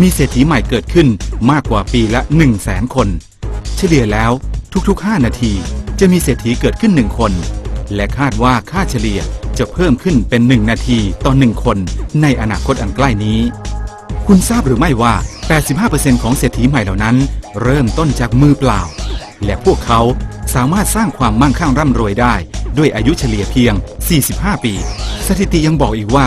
มีเศรษฐีใหม่เกิดขึ้นมากกว่าปีละ 1 0 0 0 0แสนคน เฉลี่ยแล้วทุกๆ 5 นาทีจะมีเศรษฐีเกิดขึ้น 1 คน และคาดว่าค่าเฉลี่ยจะเพิ่มขึ้นเป็น 1 นาทีต่อ 1 คนในอนาคตอันใกล้นี้ คุณทราบหรือไม่ว่า 85%ของเศรษฐีใหม่เหล่านั้น เริ่มต้นจากมือเปล่า และพวกเขาสามารถสร้างความมั่งคั่งร่ำรวยได้ ด้วยอายุเฉลี่ยเพียง 45 ปี สถิติยังบอกอีกว่า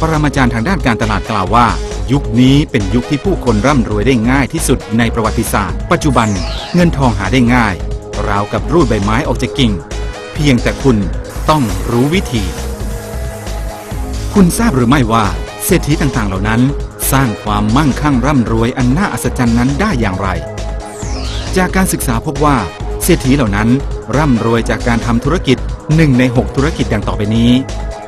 ปรมาจารย์ทางด้านการตลาดกล่าวว่า ยุคนี้เป็นยุคที่ผู้คนร่ำรวยได้ง่ายที่สุดในประวัติศาสตร์ ปัจจุบันเงินทองหาได้ง่าย ราวกับรูดใบไม้ออกจากกิ่ง เพียงแต่คุณต้องรู้วิธี คุณทราบหรือไม่ว่า เศรษฐีต่างๆ เหล่านั้น สร้างความมั่งคั่งร่ำรวยอันน่าอัศจรรย์นั้นได้อย่างไร จากการศึกษาพบว่า เศรษฐีเหล่านั้นร่ำรวยจากการทำธุรกิจหนึ่งใน 6 ธุรกิจดังต่อไปนี้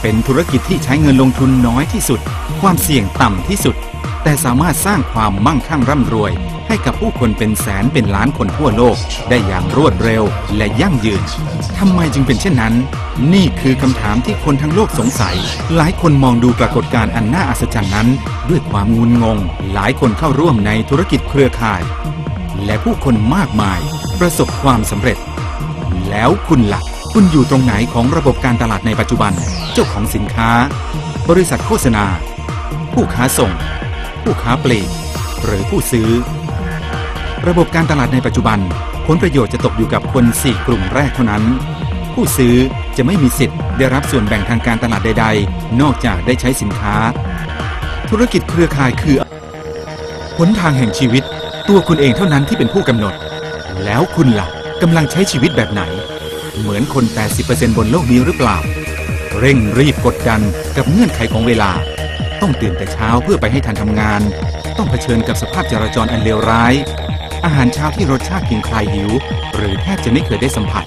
เป็นธุรกิจที่ใช้เงินลงทุนน้อยที่สุด ความเสี่ยงต่ำที่สุด แต่สามารถสร้างความมั่งคั่งร่ำรวย ให้กับผู้คนเป็นแสนเป็นล้านคนทั่วโลก ได้อย่างรวดเร็วและยั่งยืนทำไมจึงเป็นเช่นนั้น นี่คือคำถามที่คนทั้งโลกสงสัย หลายคนมองดูปรากฏการณ์อันน่าอัศจรรย์นั้น ด้วยความงุนงง หลายคนเข้าร่วมในธุรกิจเครือข่าย และผู้คนมากมาย ประสบความสำเร็จ แล้วคุณล่ะ คุณอยู่ตรงไหนของระบบการตลาดในปัจจุบัน เจ้าของสินค้า บริษัทโฆษณา ผู้ค้าส่ง ผู้ค้าปลีก หรือผู้ซื้อ ระบบการตลาดในปัจจุบัน ผลประโยชน์จะตกอยู่กับคน 4 กลุ่มแรกเท่านั้น ผู้ซื้อจะไม่มีสิทธิ์ได้รับส่วนแบ่งทางการตลาดใด ๆ นอกจากได้ใช้สินค้า ธุรกิจเครือข่ายคือหนทางแห่งชีวิต ตัวคุณเองเท่านั้นที่เป็นผู้กำหนด แล้วคุณล่ะกำลังใช้ชีวิตแบบไหน เหมือนคน 80%บนโลกนี้หรือเปล่า เร่งรีบกดดันกับเงื่อนไขของเวลา ต้องตื่นแต่เช้าเพื่อไปให้ทันทำงาน ต้องเผชิญกับสภาพจราจรอันเลวร้าย อาหารเช้าที่รสชาติเพียงคลายหิว หรือแทบจะไม่เคยได้สัมผัส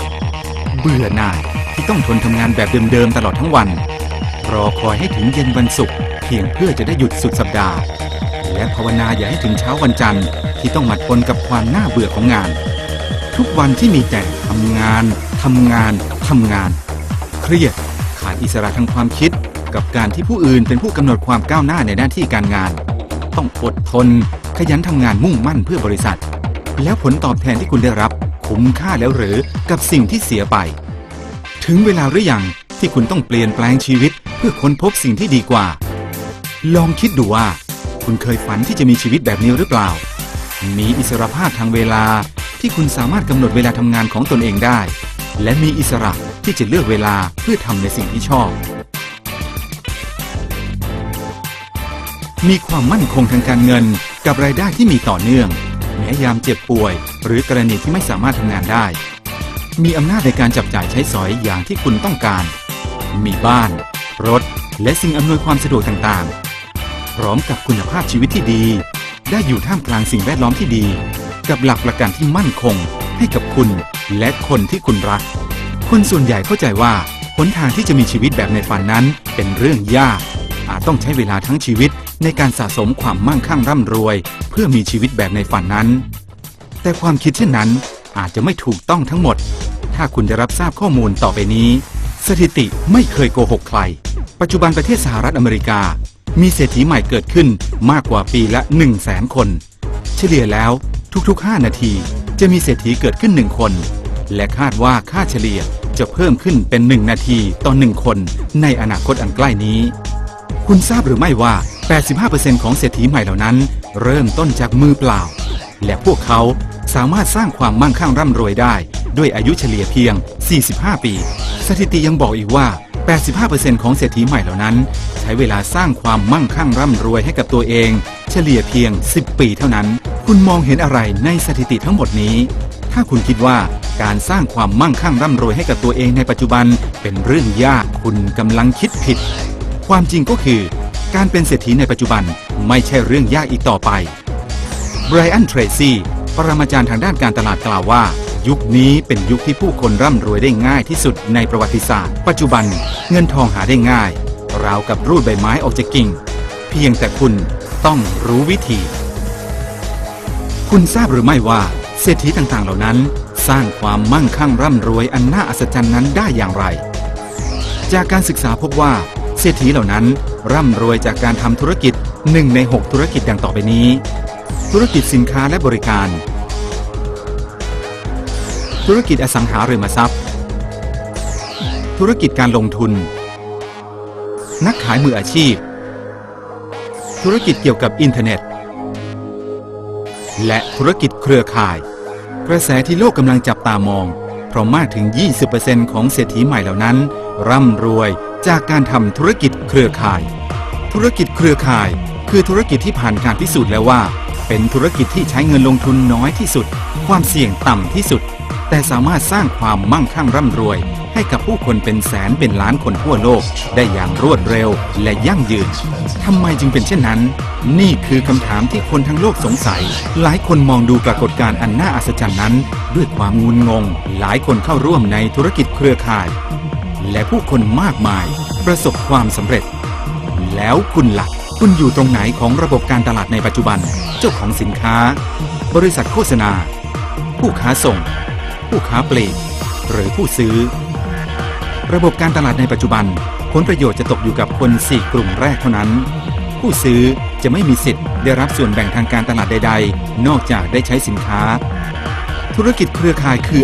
เบื่อหน่ายที่ต้องทนทำงานแบบเดิมๆตลอดทั้งวัน รอคอยให้ถึงเย็นวันศุกร์เพียงเพื่อจะได้หยุดสุดสัปดาห์ และภาวนาอย่าให้ถึงเช้าวันจันทร์ที่ต้องมาทนกับความน่าเบื่อของงาน ทุกวันที่มีแต่ทำงาน ทำงาน ทำงาน เครียด ขาดอิสระทางความคิด กับการที่ผู้อื่นเป็นผู้กำหนดความก้าวหน้าในหน้าที่การงาน ต้องอดทน ขยันทำงานมุ่งมั่นเพื่อบริษัท แล้วผลตอบแทนที่คุณได้รับ คุ้มค่าแล้วหรือกับสิ่งที่เสียไป ถึงเวลาหรือยังที่คุณต้องเปลี่ยนแปลงชีวิต เพื่อค้นพบสิ่งที่ดีกว่า ลองคิดดูว่า คุณเคยฝันที่จะมีชีวิตแบบนี้หรือเปล่า มีอิสรภาพทางเวลาที่คุณสามารถกำหนดเวลาทำงานของตนเองได้ และมีอิสระที่จะเลือกเวลาเพื่อทำในสิ่งที่ชอบ มีความมั่นคงทางการเงินกับรายได้ที่มีต่อเนื่อง แม้ยามเจ็บป่วย หรือกรณีที่ไม่สามารถทำงานได้ มีอำนาจในการจับจ่ายใช้สอยอย่างที่คุณต้องการ มีบ้าน รถ และสิ่งอำนวยความสะดวกต่างๆ พร้อมกับคุณภาพชีวิตที่ดี ได้อยู่ท่ามกลางสิ่งแวดล้อมที่ดี กับหลักประกันที่มั่นคงให้กับคุณ และคนที่คุณรัก คนส่วนใหญ่เข้าใจว่าหนทางที่จะมีชีวิตแบบในฝันนั้นเป็นเรื่องยาก อาจต้องใช้เวลาทั้งชีวิตในการสะสมความมั่งคั่งร่ำรวย เพื่อมีชีวิตแบบในฝันนั้น แต่ความคิดเช่นนั้นอาจจะไม่ถูกต้องทั้งหมด ถ้าคุณได้รับทราบข้อมูลต่อไปนี้ สถิติไม่เคยโกหกใคร ปัจจุบันประเทศสหรัฐอเมริกา มีเศรษฐีใหม่เกิดขึ้นมากกว่าปีละ1 0 0 0 0แสนคน เฉลี่ยแล้วทุกๆ 5 นาทีจะมีเศรษฐีเกิดขึ้น1คน และคาดว่าค่าเฉลี่ยจะเพิ่มขึ้นเป็น 1 นาทีต่อ 1 คนในอนาคตอันใกล้นี้ คุณทราบหรือไม่ว่า 85%ของเศรษฐีใหม่เหล่านั้น เริ่มต้นจากมือเปล่า และพวกเขาสามารถสร้างความมั่งคั่งร่ำรวยได้ ด้วยอายุเฉลี่ยเพียง 45 ปี สถิติยังบอกอีกว่า 85%ของเศรษฐีใหม่เหล่านั้น ใช้เวลาสร้างความมั่งคั่งร่ำรวยให้กับตัวเอง เฉลี่ยเพียง 10 ปีเท่านั้น คุณมองเห็นอะไรในสถิติทั้งหมดนี้ ถ้าคุณคิดว่า การสร้างความมั่งคั่งร่ำรวยให้กับตัวเองในปัจจุบันเป็นเรื่องยากคุณกำลังคิดผิด ความจริงก็คือ การเป็นเศรษฐีในปัจจุบันไม่ใช่เรื่องยากอีกต่อไปไบรอันเทรซี่ปรมาจารย์ทางด้านการตลาดกล่าวว่า ยุคนี้เป็นยุคที่ผู้คนร่ำรวยได้ง่ายที่สุดในประวัติศาสตร์ ปัจจุบันเงินทองหาได้ง่าย ราวกับรูดใบไม้ออกจากกิ่ง เพียงแต่คุณต้องรู้วิธี คุณทราบหรือไม่ว่าเศรษฐีต่างๆเหล่านั้น สร้างความมั่งคั่งร่ำรวยอันน่าอัศจรรย์นั้นได้อย่างไร จากการศึกษาพบว่าเศรษฐีเหล่านั้นร่ำรวยจากการทำธุรกิจหนึ่งใน 6 ธุรกิจดังต่อไปนี้ ธุรกิจสินค้าและบริการ ธุรกิจอสังหาริมทรัพย์ ธุรกิจการลงทุน นักขายมืออาชีพ ธุรกิจเกี่ยวกับอินเทอร์เน็ต และธุรกิจเครือข่าย กระแสที่โลกกำลังจับตามอง เพราะมากถึง 20%ของเศรษฐีใหม่เหล่านั้น ร่ำรวยจากการทำธุรกิจเครือข่าย ธุรกิจเครือข่าย คือธุรกิจที่ผ่านการพิสูจน์แล้วว่า เป็นธุรกิจที่ใช้เงินลงทุนน้อยที่สุด ความเสี่ยงต่ำที่สุด แต่สามารถสร้างความมั่งคั่งร่ำรวย ให้กับผู้คนเป็นแสนเป็นล้านคนทั่วโลก ได้อย่างรวดเร็วและยั่งยืนทำไมจึงเป็นเช่นนั้น นี่คือคำถามที่คนทั้งโลกสงสัย หลายคนมองดูปรากฏการณ์อันน่าอัศจรรย์นั้น ด้วยความงุนงง หลายคนเข้าร่วมในธุรกิจเครือข่าย และผู้คนมากมาย ประสบความสำเร็จ แล้วคุณหลักคุณอยู่ตรงไหนของระบบการตลาดในปัจจุบัน เจ้าของสินค้า บริษัทโฆษณา ผู้ค้าส่ง ผู้ค้าปลีก หรือผู้ซื้อ ระบบการตลาดในปัจจุบัน ผลประโยชน์จะตกอยู่กับคน 4 กลุ่มแรกเท่านั้น ผู้ซื้อจะไม่มีสิทธิ์ได้รับส่วนแบ่งทางการตลาดใด ๆ นอกจากได้ใช้สินค้า ธุรกิจเครือข่ายคือ